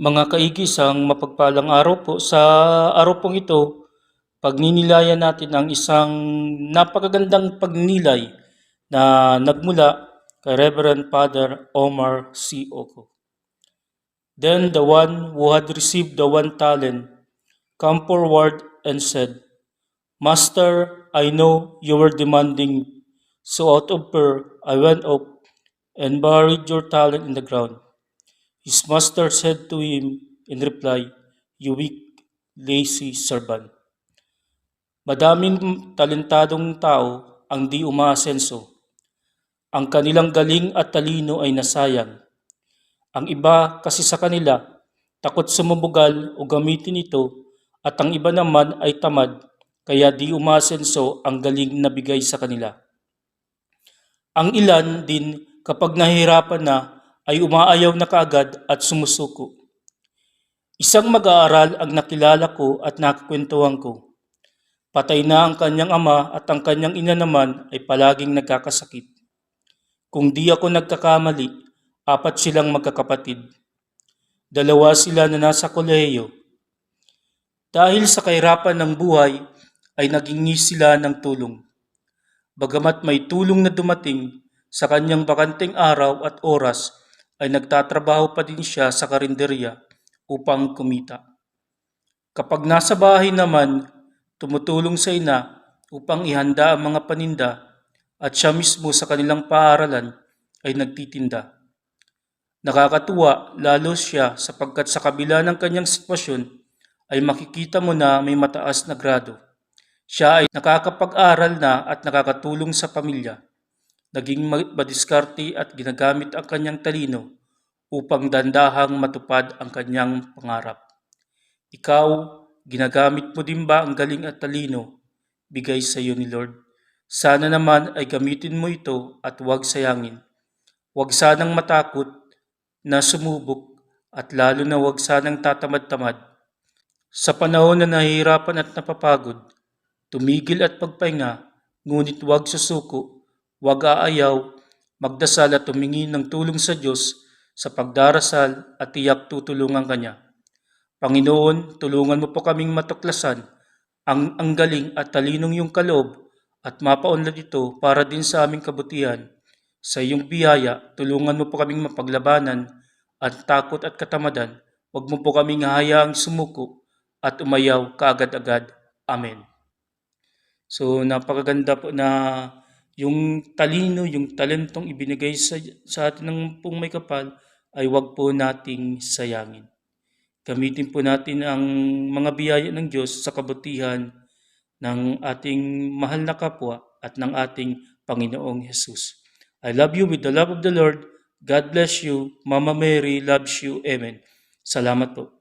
Mga kaigis, ang mapagpalang araw po. Sa araw pong ito, pagninilayan natin ang isang napakagandang pagninilay na nagmula kay Reverend Father Omar C. Oco. Then the one who had received the one talent come forward and said, Master, I know you were demanding, so out of fear I went up and buried your talent in the ground. His master said to him in reply, You weak, lazy servant. Madaming talentadong tao ang di umaasenso. Ang kanilang galing at talino ay nasayang. Ang iba kasi sa kanila, takot sumubugal o gamitin ito at ang iba naman ay tamad kaya di umasenso ang galing na bigay sa kanila. Ang ilan din kapag nahihirapan na ay umaayaw na kaagad at sumusuko. Isang mag-aaral ang nakilala ko at nakakwentuhan ko. Patay na ang kanyang ama at ang kanyang ina naman ay palaging nagkakasakit. Kung di ako nagkakamali, apat silang magkakapatid. Dalawa sila na nasa kolehiyo. Dahil sa kahirapan ng buhay, ay nagingi sila ng tulong. Bagamat may tulong na dumating sa kanyang bakanteng araw at oras, ay nagtatrabaho pa din siya sa karinderya upang kumita. Kapag nasa bahay naman, tumutulong sa ina upang ihanda ang mga paninda at siya mismo sa kanilang paaralan ay nagtitinda. Nakakatuwa lalo siya sapagkat sa kabila ng kanyang sitwasyon ay makikita mo na may mataas na grado. Siya ay nakakapag-aral na at nakakatulong sa pamilya. Naging ma- madiskarte at ginagamit ang kanyang talino upang dandahang matupad ang kanyang pangarap. Ikaw, ginagamit mo din ba ang galing at talino bigay sa iyo ni Lord? Sana naman ay gamitin mo ito at huwag sayangin. Huwag sanang matakot na sumubok at lalo na huwag sanang tatamad-tamad. Sa panahon na nahihirapan at napapagod, tumigil at pagpahinga, ngunit huwag susuko, huwag aayaw, magdasal at tumingi ng tulong sa Diyos sa pagdarasal at tiyak tutulungan Kanya. Panginoon, tulungan mo po kaming matuklasan ang, ang galing at talinong iyong kaloob at mapaunlad ito para din sa aming kabutihan. Sa iyong biyaya, tulungan mo po kaming mapaglabanan at takot at katamadan. Huwag mo po kaming hahayaang sumuko at umayaw kaagad-agad. Amen. So napakaganda po na yung talino, yung talentong ibinigay sa, sa atin ng pong may kapal ay wag po nating sayangin. Gamitin po natin ang mga biyaya ng Diyos sa kabutihan ng ating mahal na kapwa at ng ating Panginoong Jesus. I love you with the love of the Lord. God bless you. Mama Mary loves you. Amen. Salamat po.